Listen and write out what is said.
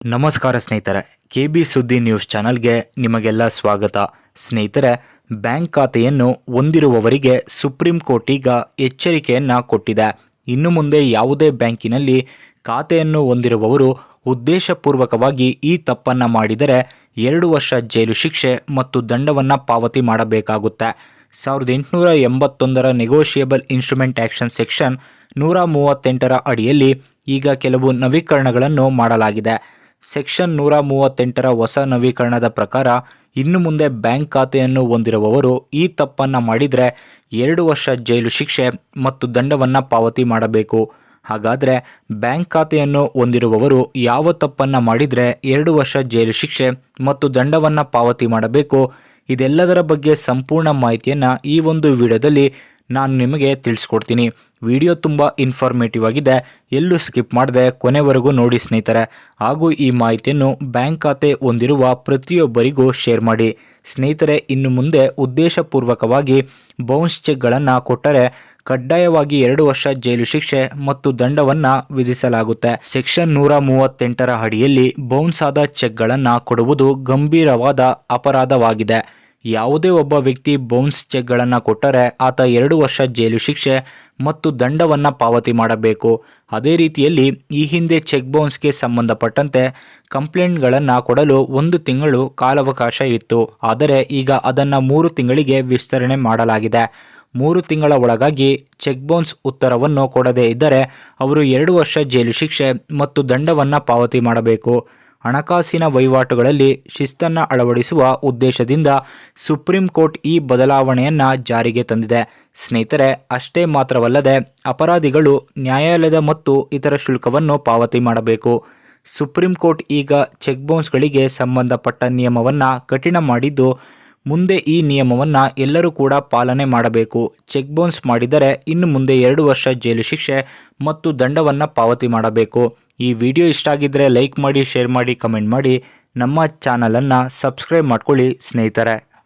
ನಮಸ್ಕಾರ ಸ್ನೇಹಿತರೆ, K B ಸುದ್ದಿ ನ್ಯೂಸ್ ಚಾನಲ್ಗೆ ನಿಮಗೆಲ್ಲ ಸ್ವಾಗತ. ಸ್ನೇಹಿತರೆ, ಬ್ಯಾಂಕ್ ಖಾತೆಯನ್ನು ಹೊಂದಿರುವವರಿಗೆ ಸುಪ್ರೀಂ ಕೋರ್ಟ್ ಈಗ ಎಚ್ಚರಿಕೆಯನ್ನು ಕೊಟ್ಟಿದೆ. ಇನ್ನು ಮುಂದೆ ಯಾವುದೇ ಬ್ಯಾಂಕಿನಲ್ಲಿ ಖಾತೆಯನ್ನು ಹೊಂದಿರುವವರು ಉದ್ದೇಶಪೂರ್ವಕವಾಗಿ ಈ ತಪ್ಪನ್ನು ಮಾಡಿದರೆ ಎರಡು ವರ್ಷ ಜೈಲು ಶಿಕ್ಷೆ ಮತ್ತು ದಂಡವನ್ನು ಪಾವತಿ ಮಾಡಬೇಕಾಗುತ್ತೆ. ಸಾವಿರದ ಎಂಟುನೂರ ಎಂಬತ್ತೊಂದರ ನೆಗೋಷಿಯೇಬಲ್ ಇನ್ಸ್ಟ್ರೂಮೆಂಟ್ ಆ್ಯಕ್ಷನ್ ಸೆಕ್ಷನ್ ನೂರ ಮೂವತ್ತೆಂಟರ ಅಡಿಯಲ್ಲಿ ಈಗ ಕೆಲವು ನವೀಕರಣಗಳನ್ನು ಮಾಡಲಾಗಿದೆ. ಸೆಕ್ಷನ್ ನೂರ ಮೂವತ್ತೆಂಟರ ಹೊಸ ನವೀಕರಣದ ಪ್ರಕಾರ ಇನ್ನು ಮುಂದೆ ಬ್ಯಾಂಕ್ ಖಾತೆಯನ್ನು ಹೊಂದಿರುವವರು ಈ ತಪ್ಪನ್ನು ಮಾಡಿದರೆ ಎರಡು ವರ್ಷ ಜೈಲು ಶಿಕ್ಷೆ ಮತ್ತು ದಂಡವನ್ನು ಪಾವತಿ ಮಾಡಬೇಕು. ಹಾಗಾದರೆ ಬ್ಯಾಂಕ್ ಖಾತೆಯನ್ನು ಹೊಂದಿರುವವರು ಯಾವ ತಪ್ಪನ್ನು ಮಾಡಿದರೆ ಎರಡು ವರ್ಷ ಜೈಲು ಶಿಕ್ಷೆ ಮತ್ತು ದಂಡವನ್ನು ಪಾವತಿ ಮಾಡಬೇಕು? ಇದೆಲ್ಲದರ ಬಗ್ಗೆ ಸಂಪೂರ್ಣ ಮಾಹಿತಿಯನ್ನು ಈ ಒಂದು ವಿಡಿಯೋದಲ್ಲಿ ನಾನು ನಿಮಗೆ ತಿಳಿಸ್ಕೊಡ್ತೀನಿ. ವಿಡಿಯೋ ತುಂಬ ಇನ್ಫಾರ್ಮೇಟಿವ್ ಆಗಿದೆ. ಎಲ್ಲೂ ಸ್ಕಿಪ್ ಮಾಡದೆ ಕೊನೆವರೆಗೂ ನೋಡಿ ಸ್ನೇಹಿತರೆ. ಹಾಗೂ ಈ ಮಾಹಿತಿಯನ್ನು ಬ್ಯಾಂಕ್ ಖಾತೆ ಹೊಂದಿರುವ ಪ್ರತಿಯೊಬ್ಬರಿಗೂ ಶೇರ್ ಮಾಡಿ. ಸ್ನೇಹಿತರೆ, ಇನ್ನು ಮುಂದೆ ಉದ್ದೇಶಪೂರ್ವಕವಾಗಿ ಬೌನ್ಸ್ ಚೆಕ್ಗಳನ್ನು ಕೊಟ್ಟರೆ ಕಡ್ಡಾಯವಾಗಿ ಎರಡು ವರ್ಷ ಜೈಲು ಶಿಕ್ಷೆ ಮತ್ತು ದಂಡವನ್ನು ವಿಧಿಸಲಾಗುತ್ತೆ. ಸೆಕ್ಷನ್ ನೂರ ಮೂವತ್ತೆಂಟರ ಅಡಿಯಲ್ಲಿ ಬೌನ್ಸ್ ಆದ ಚೆಕ್ಗಳನ್ನು ಕೊಡುವುದು ಗಂಭೀರವಾದ ಅಪರಾಧವಾಗಿದೆ. ಯಾವುದೇ ಒಬ್ಬ ವ್ಯಕ್ತಿ ಬೌನ್ಸ್ ಚೆಕ್ಗಳನ್ನು ಕೊಟ್ಟರೆ ಆತ ಎರಡು ವರ್ಷ ಜೈಲು ಶಿಕ್ಷೆ ಮತ್ತು ದಂಡವನ್ನು ಪಾವತಿ ಮಾಡಬೇಕು. ಅದೇ ರೀತಿಯಲ್ಲಿ ಈ ಹಿಂದೆ ಚೆಕ್ ಬೌನ್ಸ್ಗೆ ಸಂಬಂಧಪಟ್ಟಂತೆ ಕಂಪ್ಲೇಂಟ್ಗಳನ್ನು ಕೊಡಲು ಒಂದು ತಿಂಗಳು ಕಾಲಾವಕಾಶ ಇತ್ತು. ಆದರೆ ಈಗ ಅದನ್ನು ಮೂರು ತಿಂಗಳಿಗೆ ವಿಸ್ತರಣೆ ಮಾಡಲಾಗಿದೆ. ಮೂರು ತಿಂಗಳ ಒಳಗಾಗಿ ಚೆಕ್ ಬೌನ್ಸ್ ಉತ್ತರವನ್ನು ಕೊಡದೇ ಇದ್ದರೆ ಅವರು ಎರಡು ವರ್ಷ ಜೈಲು ಶಿಕ್ಷೆ ಮತ್ತು ದಂಡವನ್ನು ಪಾವತಿ ಮಾಡಬೇಕು. ಹಣಕಾಸಿನ ವಹಿವಾಟುಗಳಲ್ಲಿ ಶಿಸ್ತನ್ನು ಅಳವಡಿಸುವ ಉದ್ದೇಶದಿಂದ ಸುಪ್ರೀಂ ಕೋರ್ಟ್ ಈ ಬದಲಾವಣೆಯನ್ನು ಜಾರಿಗೆ ತಂದಿದೆ. ಸ್ನೇಹಿತರೆ, ಅಷ್ಟೇ ಮಾತ್ರವಲ್ಲದೆ ಅಪರಾಧಿಗಳು ನ್ಯಾಯಾಲಯದ ಮತ್ತು ಇತರ ಶುಲ್ಕವನ್ನು ಪಾವತಿ ಮಾಡಬೇಕು. ಸುಪ್ರೀಂ ಕೋರ್ಟ್ ಈಗ ಚೆಕ್ ಬೌನ್ಸ್ಗಳಿಗೆ ಸಂಬಂಧಪಟ್ಟ ನಿಯಮವನ್ನು ಕಠಿಣ ಮಾಡಿದ್ದು, ಮುಂದೆ ಈ ನಿಯಮವನ್ನು ಎಲ್ಲರೂ ಕೂಡ ಪಾಲನೆ ಮಾಡಬೇಕು. ಚೆಕ್ ಬೌನ್ಸ್ ಮಾಡಿದರೆ ಇನ್ನು ಮುಂದೆ ಎರಡು ವರ್ಷ ಜೈಲು ಶಿಕ್ಷೆ ಮತ್ತು ದಂಡವನ್ನು ಪಾವತಿ ಮಾಡಬೇಕು. ಈ ವಿಡಿಯೋ ಇಷ್ಟ ಆಗಿದ್ದರೆ ಲೈಕ್ ಮಾಡಿ, ಶೇರ್ ಮಾಡಿ, ಕಮೆಂಟ್ ಮಾಡಿ ನಮ್ಮ ಚಾನಲನ್ನು ಸಬ್ಸ್ಕ್ರೈಬ್ ಮಾಡ್ಕೊಳ್ಳಿ ಸ್ನೇಹಿತರೆ.